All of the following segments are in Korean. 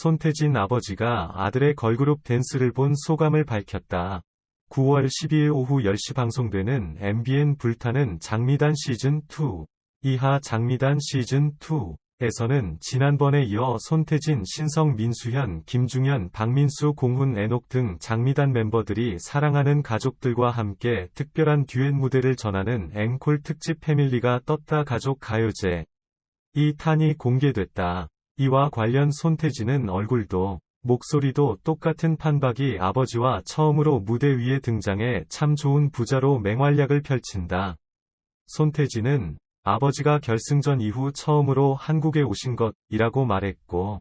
손태진 아버지가 아들의 걸그룹 댄스를 본 소감을 밝혔다. 9월 12일 오후 10시 방송되는 MBN 불타는 장미단 시즌2 이하 장미단 시즌2 에서는 지난번에 이어 손태진, 신성, 민수현, 김중현, 박민수, 공훈, 애녹 등 장미단 멤버들이 사랑하는 가족들과 함께 특별한 듀엣 무대를 전하는 앵콜 특집 패밀리가 떴다 가족 가요제. 이 탄이 공개됐다. 이와 관련 손태진은 얼굴도 목소리도 똑같은 판박이 아버지와 처음으로 무대 위에 등장해 참 좋은 부자로 맹활약을 펼친다. 손태진은 아버지가 결승전 이후 처음으로 한국에 오신 것이라고 말했고,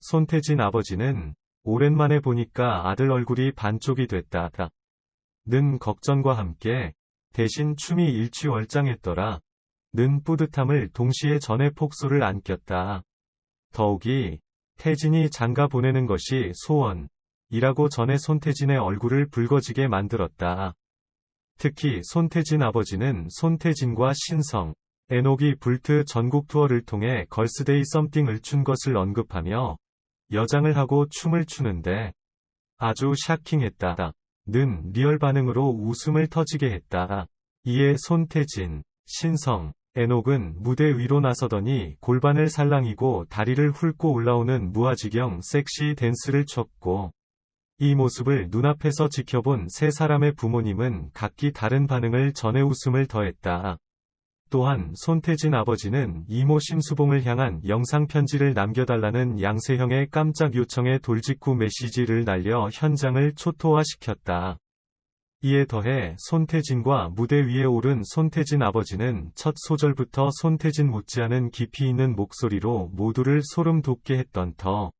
손태진 아버지는 오랜만에 보니까 아들 얼굴이 반쪽이 됐다. 는 걱정과 함께 대신 춤이 일취월장했더라. 는 뿌듯함을 동시에 전에 폭소를 안겼다. 더욱이 태진이 장가 보내는 것이 소원이라고 전에 손태진의 얼굴을 붉어지게 만들었다. 특히 손태진 아버지는 손태진과 신성, 에녹이 불트 전국 투어를 통해 걸스데이 썸띵을 춘 것을 언급하며 여장을 하고 춤을 추는데 아주 샤킹했다. 는 리얼 반응으로 웃음을 터지게 했다. 이에 손태진, 신성, 에녹은 무대 위로 나서더니 골반을 살랑이고 다리를 훑고 올라오는 무아지경 섹시 댄스를 췄고 이 모습을 눈앞에서 지켜본 세 사람의 부모님은 각기 다른 반응을 전해 웃음을 더했다. 또한 손태진 아버지는 이모 심수봉을 향한 영상 편지를 남겨달라는 양세형의 깜짝 요청에 돌직구 메시지를 날려 현장을 초토화시켰다. 이에 더해 손태진과 무대 위에 오른 손태진 아버지는 첫 소절부터 손태진 못지않은 깊이 있는 목소리로 모두를 소름 돋게 했던 터.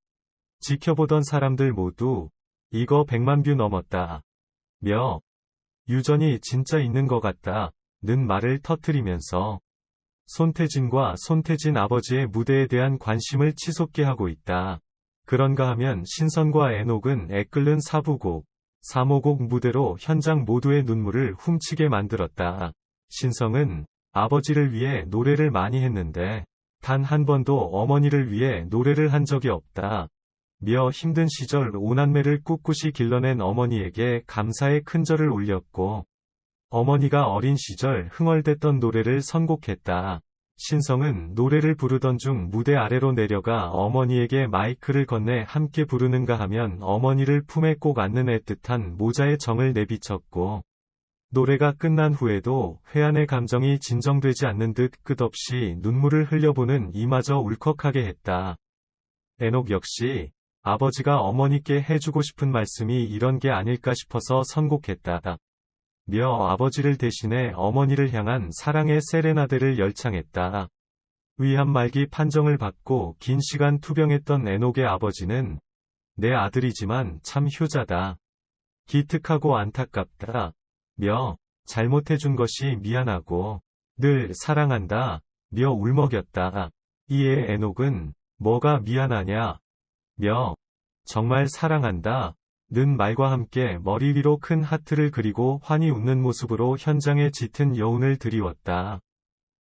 지켜보던 사람들 모두 이거 100만 뷰 넘었다. 며 유전이 진짜 있는 것 같다. 는 말을 터뜨리면서 손태진과 손태진 아버지의 무대에 대한 관심을 치솟게 하고 있다. 그런가 하면 신선과 애녹은 애끓는 사부곡, 사모곡 무대로 현장 모두의 눈물을 훔치게 만들었다. 신성은 아버지를 위해 노래를 많이 했는데 단 한 번도 어머니를 위해 노래를 한 적이 없다. 며 힘든 시절 오남매를 꿋꿋이 길러낸 어머니에게 감사의 큰 절을 올렸고 어머니가 어린 시절 흥얼댔던 노래를 선곡했다. 신성은 노래를 부르던 중 무대 아래로 내려가 어머니에게 마이크를 건네 함께 부르는가 하면 어머니를 품에 꼭 안는 애틋한 모자의 정을 내비쳤고 노래가 끝난 후에도 회한의 감정이 진정되지 않는 듯 끝없이 눈물을 흘려보는 이마저 울컥하게 했다. 에녹 역시 아버지가 어머니께 해주고 싶은 말씀이 이런 게 아닐까 싶어서 선곡했다. 며 아버지를 대신해 어머니를 향한 사랑의 세레나데를 열창했다. 위암 말기 판정을 받고 긴 시간 투병했던 에녹의 아버지는 내 아들이지만 참 효자다. 기특하고 안타깝다. 며 잘못해준 것이 미안하고 늘 사랑한다. 며 울먹였다. 이에 에녹은 뭐가 미안하냐. 며 정말 사랑한다. 는 말과 함께 머리 위로 큰 하트를 그리고 환히 웃는 모습으로 현장에 짙은 여운을 드리웠다.